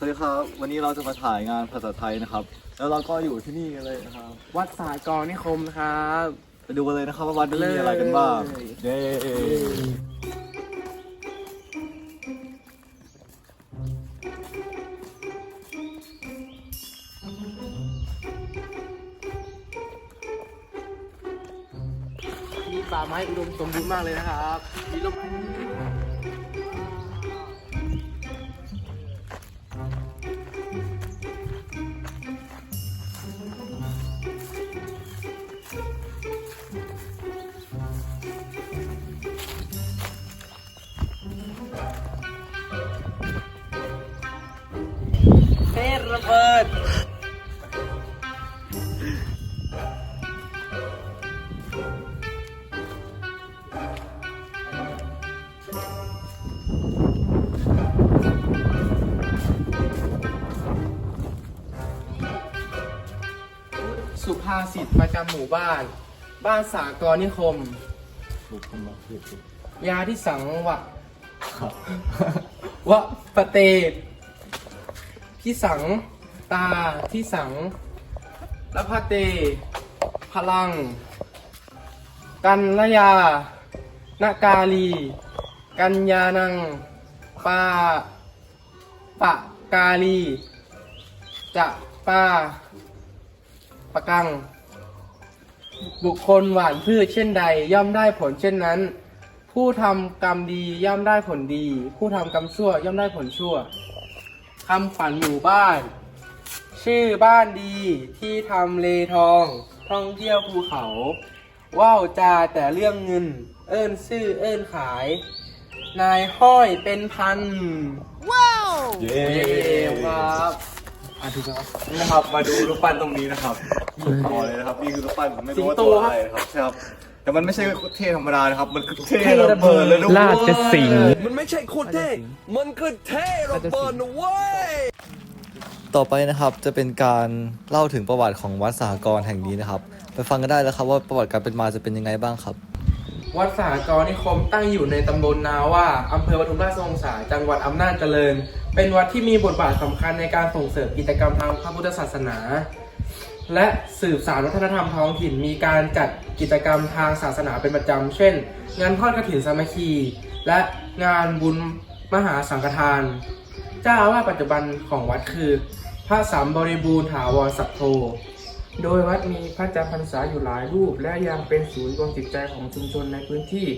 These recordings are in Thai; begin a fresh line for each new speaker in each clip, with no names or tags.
สวัสดีครับ วันนี้เราจะมาถ่ายงานภาษาไทยนะครับ แล้วเราก็อยู่ที่นี่กันเลยนะครับ
วัดสากรนิคมนะครับ
ไปดูกันเลยนะครับว่าวันนี้มีอะไรกันบ้างเย้
มีป่าไม้อุดมสมบูรณ์มากเลยนะครับมีร่ม สุภาษิตประจำหมู่บ้าน บ้านสากรนิคม
บุกคนมาผิด
ยาที่สังวะวะปะเตที่สังตาที่สังละพะเต พลัง กันละยา นาการี กัญญานัง ปา ปะกาลี จะปา ปะกัง บุคคลหวานพืชเช่นใด ย่อมได้ผลเช่นนั้น ผู้ทำกรรมดีย่อมได้ผลดี ผู้ทำกรรมชั่วย่อมได้ผลชั่วคำขวัญหมู่บ้าน ชื่อบ้านดีที่ทำเลทอง ท่องเที่ยวภูเขา ว่าวจาแต่เรื่องเงิน เอิ้นซื้อเอิ้นขาย นายห้อยเป็นพัน
เย้
เย้ครับอะ ถูกแล้ว
นี่นะครับมาดูรูปปั้นตรงนี้นะครับต่อเลยนะครับนี่คือรูปปั้นผมไม่รู้ว่า
สิงโต
ตัว
ครั
อะ
บ
ไรนะครับใช่ครับแต่มันไม่ใช่เท่ธรรมดานะครับ มันคือเท่ระเบิดเลยด้วย
ราชสิงห์
มันไม่ใช่โคตรเท่ มันคือเท่ระเบิดนะเว้ย
ต่อไปนะครับจะเป็นการเล่าถึงประวัติของวัดสหกรณ์แห่งนี้นะครับ ไปฟังกันได้แล้วครับว่าประวัติการเป็นมาจะเป็นยังไงบ้างครับ
วัดสหกรณ์นิคมตั้งอยู่ในตำบลนาว่าอำเภอปทุมราชวงศาจังหวัดอำนาจเจริญ เป็นวัดที่มีบทบาทสำคัญในการส่งเสริมกิจกรรมทางพระพุทธศาสนา และสืบสานวัฒนธรรมท้องถิ่นมีการจัดกิจกรรมทางศาสนาเป็นประจำ เช่น งานทอดกฐินสามัคคี และงานบุญมหาสังฆทาน เจ้าอาวาสปัจจุบันของวัดคือ พระสามบริบูรณ์ถาวรสัพโทโดยวัดมีพระจำพรรษาอยู่หลายรูป และยังเป็นศูนย์รวมจิตใจของชุมชนในพื้นที่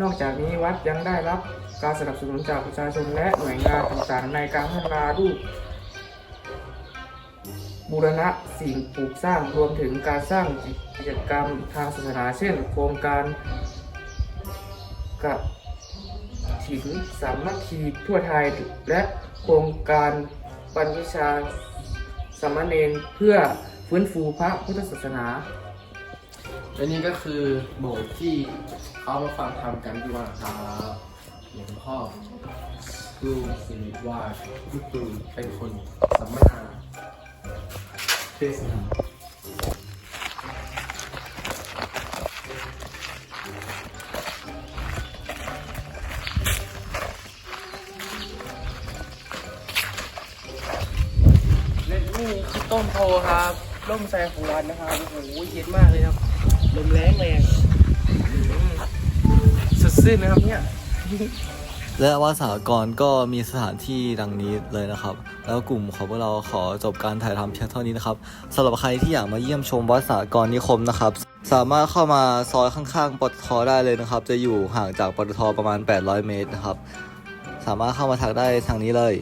นอกจากนี้วัดยังได้รับการสนับสนุนจากประชาชนและหน่วยงานต่างๆในการพัฒนารูปบูรณะสิ่งปลูกสร้างรวมถึงการสร้างกิจกรรมทางศาสนาเช่น โครงการกับถินสามัคคีทั่วไทยและโครงการบรรพชาสามเณรเพื่อฟื้นฟูพระพุทธศาสนา และนี่ก็คือโบสถ์ที่เขามาฟังทำกันที่วัดครับหลวงพ่อรูสิริวาสพุทธเป็นคนสัมมนาเทศนาและนี่คือต้นโพครับร่มแซงของวันนะครับโอ้โหเย็นมากเลยครับ ลมแรงแรงสดชื่นนะครับเนี่ย
และวัดสหกรณ์ก็มีสถานที่ดังนี้เลยนะครับ แล้วกลุ่มของพวกเราขอจบการถ่ายทำเพียงเท่านี้นะครับสำหรับใครที่อยากมาเยี่ยมชมวัดสหกรณ์นิคมนะครับ สามารถเข้ามาซอยข้างๆปตทได้เลยนะครับ จะอยู่ห่างจากปตทประมาณ 800 เมตรนะครับ สามารถเข้ามาทักได้ทางนี้เลย